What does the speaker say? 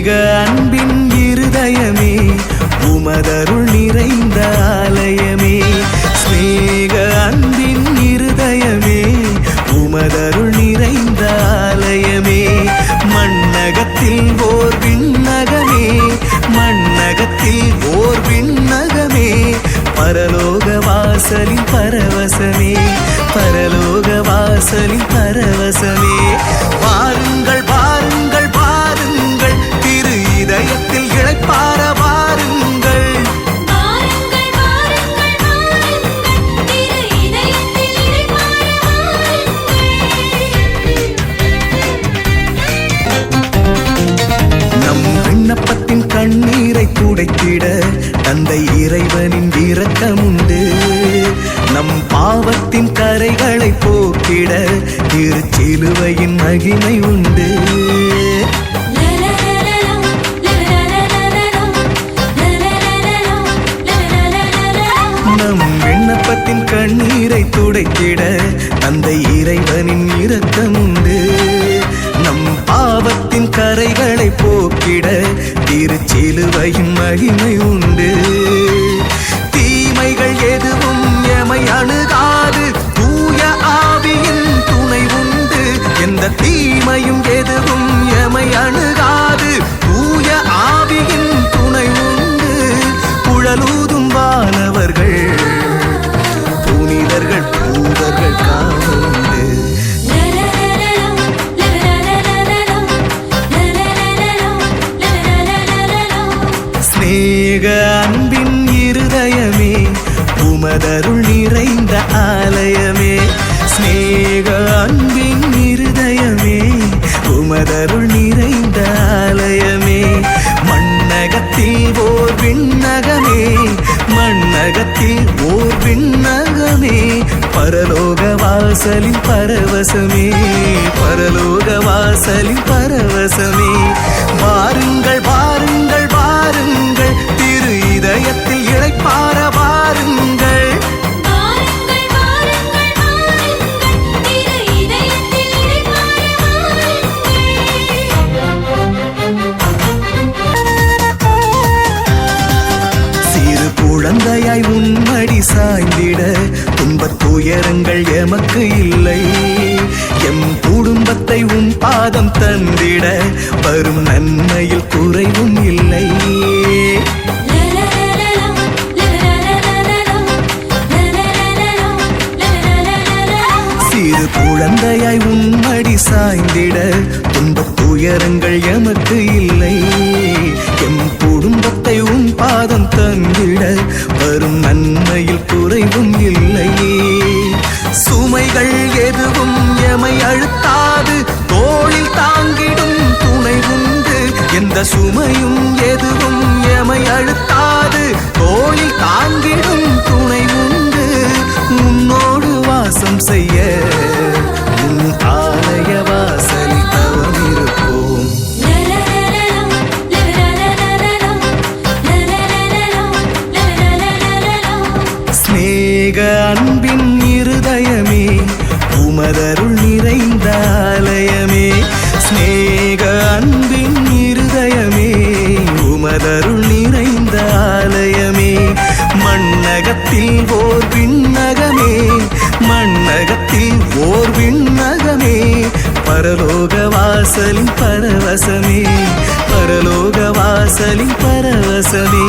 ஸ்நேக அன்பின் இருதயமே உமதருள் நிறைந்த ஆலயமே. ஸ்நேக அன்பின் இருதயமே உமதருள் நிறைந்த ஆலயமே. மண்ணகத்தில் ஓர் விண்ணகமே மண்ணகத்தில் ஓர் விண்ணகமே. பரலோக வாசலின் பரவசமே பரலோக வாசலின் பரவசமே. தந்தை இறைவனின் இரக்கமுண்டு. நம் பாவத்தின் கரைகளை போக்கிட திருச்சிலுவையின் மகிமை உண்டு. தீமைகள் எதுவும் எமை அணுகாது. தூய ஆவியின் துணை உண்டு. எந்த தீமையும் எதுவும் எமை அணுகாது. தூய ஆவியின் துணை உண்டு. குழலூதும் வானவர்கள் புனிதர்கள் பூதர்கள் காணுண்டு. ஸ்நேக உமதருள் நிறைந்த ஆலயமே. ஸ்நேக அன்பின் இருதயமே. உமதருள் நிறைந்த ஆலயமே. மண்ணகத்தில் ஓர் விண்ணகமே. மண்ணகத்தில் ஓர் விண்ணகமே. பரலோக வாசலின் பரவசமே. பரலோக வாசலின் பரவசமே. வாருங்கள் வாருங்கள் குழந்தையாய் உன்மடி சாய்ந்திட துன்பத் துயரங்கள் எமக்கு இல்லை. எம் குடும்பத்தை உன் பாதம் தந்திட வரும் நன்மையில் குறைவும் இல்லை. சிறு குழந்தையாய் உன்மடி சாய்ந்திட துன்பத் துயரங்கள் எமக்கு இல்லை. எம் குடும்பத்தை உன் பாதம் தந்திட குறைவும் இல்லையே. சுமைகள் எதுவும் எமை அழுத்தாது. தோளில் தாங்கிடும் துணை உண்டு. எந்த சுமையும் எதுவும் எமை அழுத்தாது. தோளில் தாங்கிடும் துணை உண்டு. உன்னோடு வாசம் செய்ய உமதருள் நிறைந்த ஆலயமே. மண்ணகத்தில் ஓர் விண்ணகமே. மண்ணகத்தில் ஓர் விண்ணகமே. பரலோக வாசலின் பரவசமே. பரலோக வாசலின் பரவசமே.